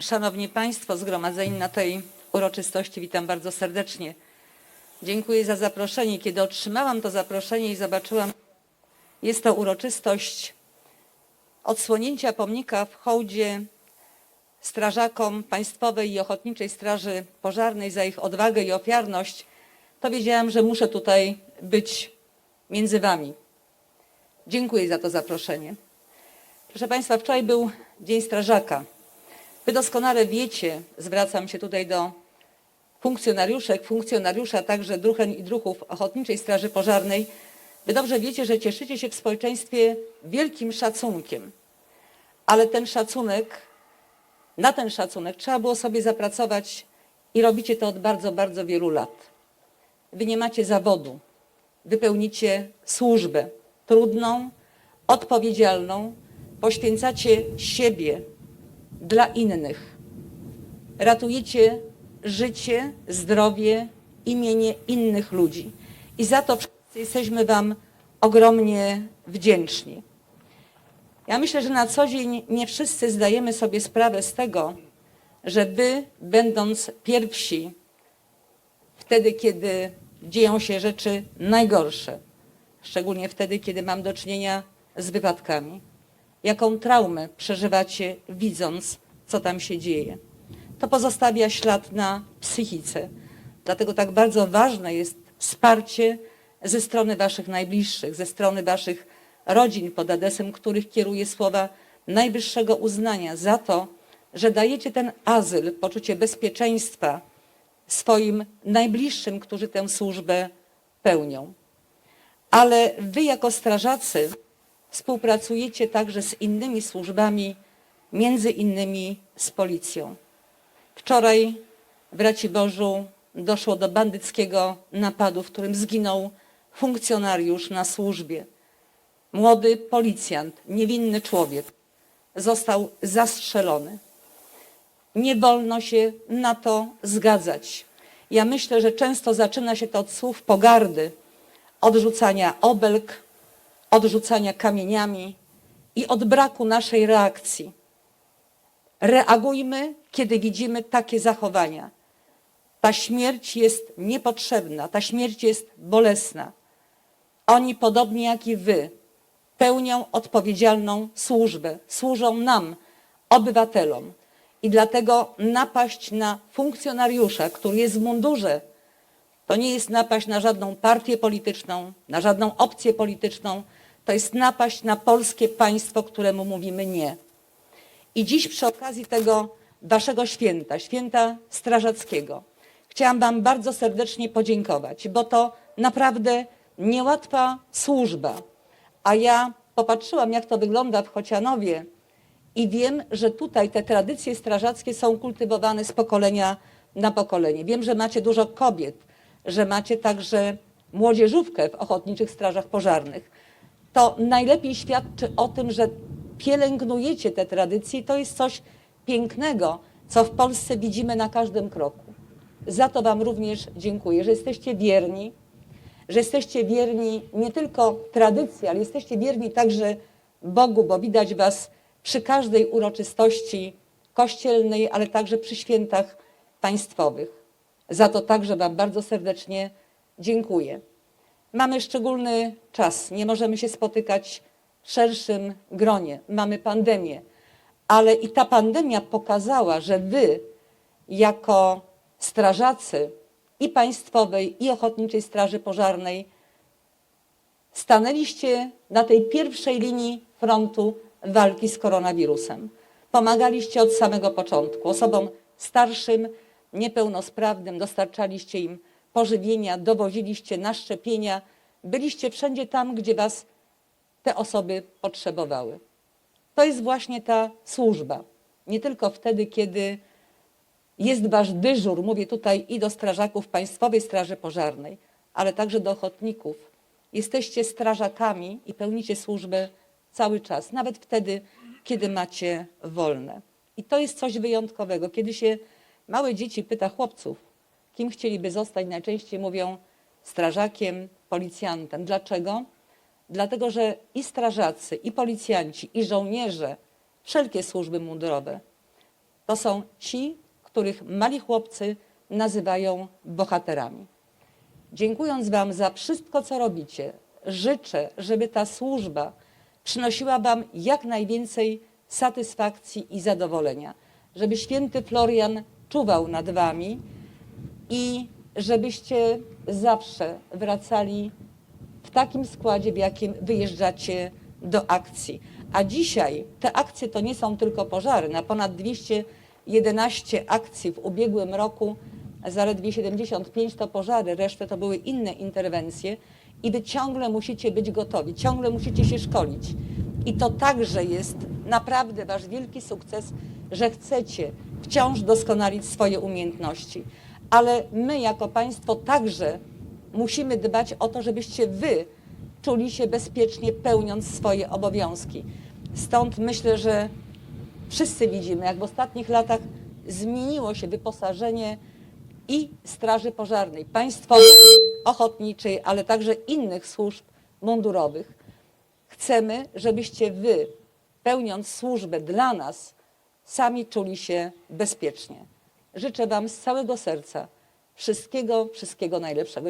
Szanowni Państwo zgromadzeni na tej uroczystości, witam bardzo serdecznie. Dziękuję za zaproszenie. Kiedy otrzymałam to zaproszenie i zobaczyłam, jest to uroczystość odsłonięcia pomnika w hołdzie strażakom Państwowej i Ochotniczej Straży Pożarnej za ich odwagę i ofiarność, to wiedziałam, że muszę tutaj być między Wami. Dziękuję za to zaproszenie. Proszę Państwa, wczoraj był Dzień Strażaka. Wy doskonale wiecie, zwracam się tutaj do funkcjonariuszek, funkcjonariusza, także druhen i druhów Ochotniczej Straży Pożarnej. Wy dobrze wiecie, że cieszycie się w społeczeństwie wielkim szacunkiem, ale ten szacunek, na ten szacunek trzeba było sobie zapracować i robicie to od bardzo, bardzo wielu lat. Wy nie macie zawodu, wy pełnicie służbę trudną, odpowiedzialną, poświęcacie siebie dla innych. Ratujecie życie, zdrowie, imienie innych ludzi. I za to wszyscy jesteśmy Wam ogromnie wdzięczni. Ja myślę, że na co dzień nie wszyscy zdajemy sobie sprawę z tego, że Wy, będąc pierwsi, wtedy, kiedy dzieją się rzeczy najgorsze, szczególnie wtedy, kiedy mam do czynienia z wypadkami, jaką traumę przeżywacie, widząc, co tam się dzieje. To pozostawia ślad na psychice. Dlatego tak bardzo ważne jest wsparcie ze strony Waszych najbliższych, ze strony Waszych rodzin, pod adresem których kieruję słowa najwyższego uznania za to, że dajecie ten azyl, poczucie bezpieczeństwa swoim najbliższym, którzy tę służbę pełnią. Ale Wy jako strażacy współpracujecie także z innymi służbami, między innymi z policją. Wczoraj w Raciborzu doszło do bandyckiego napadu, w którym zginął funkcjonariusz na służbie. Młody policjant, niewinny człowiek, został zastrzelony. Nie wolno się na to zgadzać. Ja myślę, że często zaczyna się to od słów pogardy, odrzucania obelg, odrzucania kamieniami i od braku naszej reakcji. Reagujmy, kiedy widzimy takie zachowania. Ta śmierć jest niepotrzebna, ta śmierć jest bolesna. Oni, podobnie jak i wy, pełnią odpowiedzialną służbę, służą nam, obywatelom. I dlatego napaść na funkcjonariusza, który jest w mundurze, to nie jest napaść na żadną partię polityczną, na żadną opcję polityczną, to jest napaść na polskie państwo, któremu mówimy nie. I dziś przy okazji tego waszego święta, święta strażackiego, chciałam wam bardzo serdecznie podziękować, bo to naprawdę niełatwa służba. A ja popatrzyłam, jak to wygląda w Chocianowie i wiem, że tutaj te tradycje strażackie są kultywowane z pokolenia na pokolenie. Wiem, że macie dużo kobiet, że macie także młodzieżówkę w ochotniczych strażach pożarnych. To najlepiej świadczy o tym, że pielęgnujecie te tradycje i to jest coś pięknego, co w Polsce widzimy na każdym kroku. Za to Wam również dziękuję, że jesteście wierni, że jesteście wierni nie tylko tradycji, ale jesteście wierni także Bogu, bo widać Was przy każdej uroczystości kościelnej, ale także przy świętach państwowych. Za to także Wam bardzo serdecznie dziękuję. Mamy szczególny czas, nie możemy się spotykać w szerszym gronie, mamy pandemię, ale i ta pandemia pokazała, że Wy, jako strażacy i Państwowej, i Ochotniczej Straży Pożarnej, stanęliście na tej pierwszej linii frontu walki z koronawirusem. Pomagaliście od samego początku. Osobom starszym, niepełnosprawnym, dostarczaliście im pożywienia, dowoziliście na szczepienia, byliście wszędzie tam, gdzie was te osoby potrzebowały. To jest właśnie ta służba. Nie tylko wtedy, kiedy jest wasz dyżur, mówię tutaj i do strażaków Państwowej Straży Pożarnej, ale także do ochotników. Jesteście strażakami i pełnicie służbę cały czas, nawet wtedy, kiedy macie wolne. I to jest coś wyjątkowego. Kiedy się małe dzieci pyta chłopców, kim chcieliby zostać, najczęściej mówią strażakiem, policjantem. Dlaczego? Dlatego, że i strażacy, i policjanci, i żołnierze, wszelkie służby mundurowe to są ci, których mali chłopcy nazywają bohaterami. Dziękując Wam za wszystko, co robicie, życzę, żeby ta służba przynosiła Wam jak najwięcej satysfakcji i zadowolenia, żeby święty Florian czuwał nad Wami i żebyście zawsze wracali w takim składzie, w jakim wyjeżdżacie do akcji. A dzisiaj te akcje to nie są tylko pożary. Na ponad 211 akcji w ubiegłym roku zaledwie 75 to pożary, resztę to były inne interwencje i wy ciągle musicie być gotowi, ciągle musicie się szkolić. I to także jest naprawdę wasz wielki sukces, że chcecie wciąż doskonalić swoje umiejętności. Ale my jako państwo także musimy dbać o to, żebyście wy czuli się bezpiecznie pełniąc swoje obowiązki. Stąd myślę, że wszyscy widzimy, jak w ostatnich latach zmieniło się wyposażenie i Straży Pożarnej, państwowej, ochotniczej, ale także innych służb mundurowych. Chcemy, żebyście wy, pełniąc służbę dla nas, sami czuli się bezpiecznie. Życzę Wam z całego serca wszystkiego, wszystkiego najlepszego.